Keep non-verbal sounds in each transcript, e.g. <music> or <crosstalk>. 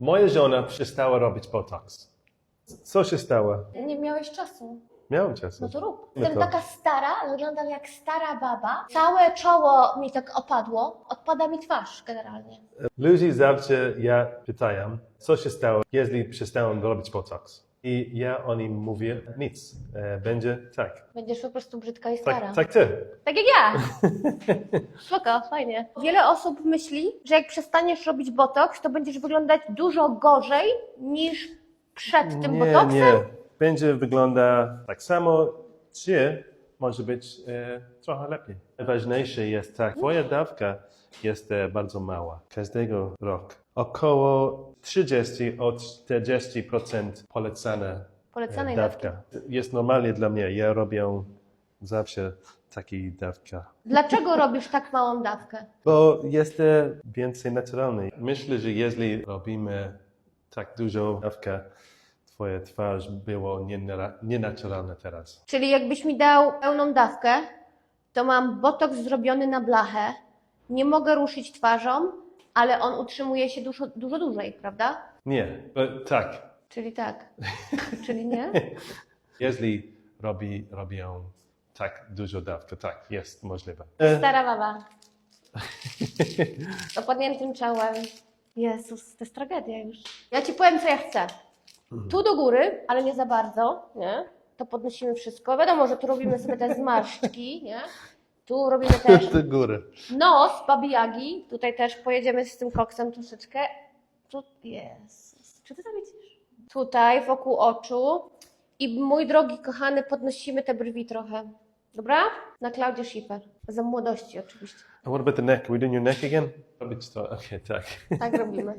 Moja żona przestała robić botox. Co się stało? Nie miałeś czasu. Miałem czasu. No to rób. No Jestem to- taka stara, wyglądam jak stara baba. Całe czoło mi tak opadło. Odpada mi twarz generalnie. Ludzi zawsze ja pytają, co się stało, jeśli przestałem robić botox. I ja o nim mówię nic. E, Będzie tak. Będziesz po prostu brzydka i stara. Tak, tak ty. Tak jak ja. <laughs> Spoko, fajnie. Wiele osób myśli, że jak przestaniesz robić botoks, to będziesz wyglądać dużo gorzej niż przed tym nie, botoksem. nie. Będzie wygląda tak samo, czy może być e, trochę lepiej. Najważniejsze jest tak, twoja dawka jest e, bardzo mała. Każdego roku. Około 30 od 40% polecane Polecanej e, dawki. dawka. Jest normalnie dla mnie. Ja robię zawsze taki dawka. Dlaczego robisz tak małą dawkę? Bo jest e, więcej naturalny. Myślę, że jeśli robimy tak dużo dawkę, twoja twarz było nienara- nienaturalna teraz. Czyli jakbyś mi dał pełną dawkę, to mam botoks zrobiony na blachę, nie mogę ruszyć twarzą, ale on utrzymuje się dużo, dużo dłużej, prawda? Nie, bo tak. Czyli tak. <laughs> Czyli nie? Jeśli robi, robią tak dużo dawkę, tak, jest możliwe. E, Stara baba. Z opadniętym czołem. Jezus, to jest tragedia już. Ja ci powiem, co ja chcę. Tu do góry, ale nie za bardzo, nie? To podnosimy wszystko. Wiadomo, że tu robimy sobie te zmarszczki, nie? Tu robimy <laughs> też do góry. nos, babijagi. Tutaj też pojedziemy z tym koksem troszeczkę. Tu, Jezus, czy ty to widzisz? Tutaj, wokół oczu. I mój drogi kochany, podnosimy te brwi trochę. Dobra? Na Klaudię Schiffer. Za młodości oczywiście. And what about the neck? Are we doing your neck again? Robić to, okej, tak. Tak robimy. <laughs>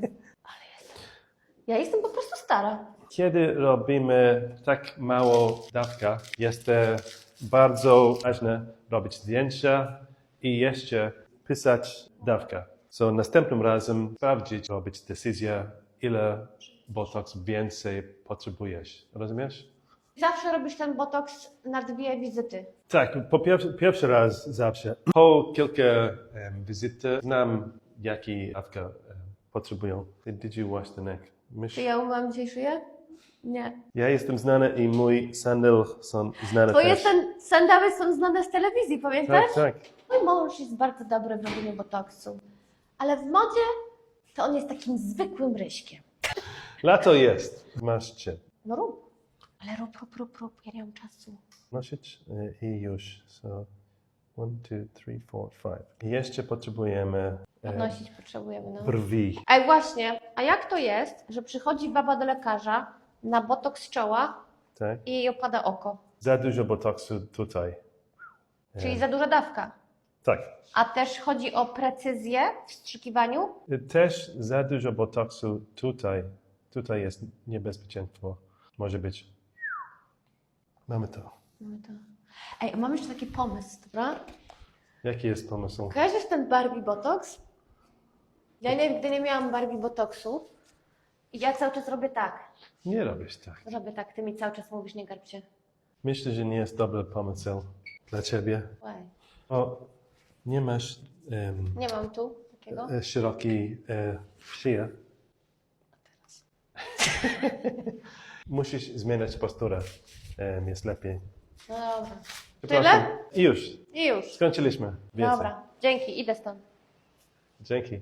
Ja jestem po prostu stara. Kiedy robimy tak mało dawka, jest e, bardzo ważne robić zdjęcia i jeszcze pisać dawkę. So następnym razem sprawdzić, robić decyzję, ile botox więcej potrzebujesz. Rozumiesz? Zawsze robisz ten botoks na dwie wizyty. Tak, po pierwszy, pierwszy raz zawsze. Po kilka um, wizyty znam, jaki dawkę um, potrzebują. Did you wash the neck? Mysz... Czy ja umyłam dzisiaj szyję? Nie. Ja jestem znany i mój sandal są znane Twoje też. san- sandały są znane z telewizji, pamiętasz? Tak, tak. Mój mąż jest bardzo dobry w robieniu botoksu, ale w modzie to on jest takim zwykłym ryśkiem. Lato jest. Masz cię. No rób, ale rób, rób, rób, rób, ja nie mam czasu. Nosić e, i już. So, one, two, three, four, five. Jeszcze potrzebujemy e, Podnosić potrzebujemy, no. brwi. Ej, właśnie, a jak to jest, że przychodzi baba do lekarza na botoks czoła Tak? i jej opada oko, Za dużo botoksu tutaj. czyli za duża dawka. Tak. A też chodzi o precyzję w strzykiwaniu? E, Też za dużo botoksu tutaj. Tutaj jest niebezpieczeństwo. Może być. Mamy to. No to... Ej, mam jeszcze taki pomysł, dobra? Jaki jest pomysł? Kojarzysz ten Barbie Botox? Ja nigdy nie miałam Barbie Botoxu. I ja cały czas robię tak. Nie robisz tak. Robię tak, ty mi cały czas mówisz, nie garb się. Myślę, że nie jest dobry pomysł dla ciebie. Oj, O, nie masz em, Nie mam tu takiego. e, szeroki e. <laughs> Musisz zmieniać posturę. Em, jest lepiej. No dobra. Przepraszam. I już. I już. Skończyliśmy. Więcej. Dobra, dzięki, idę stąd. Dzięki.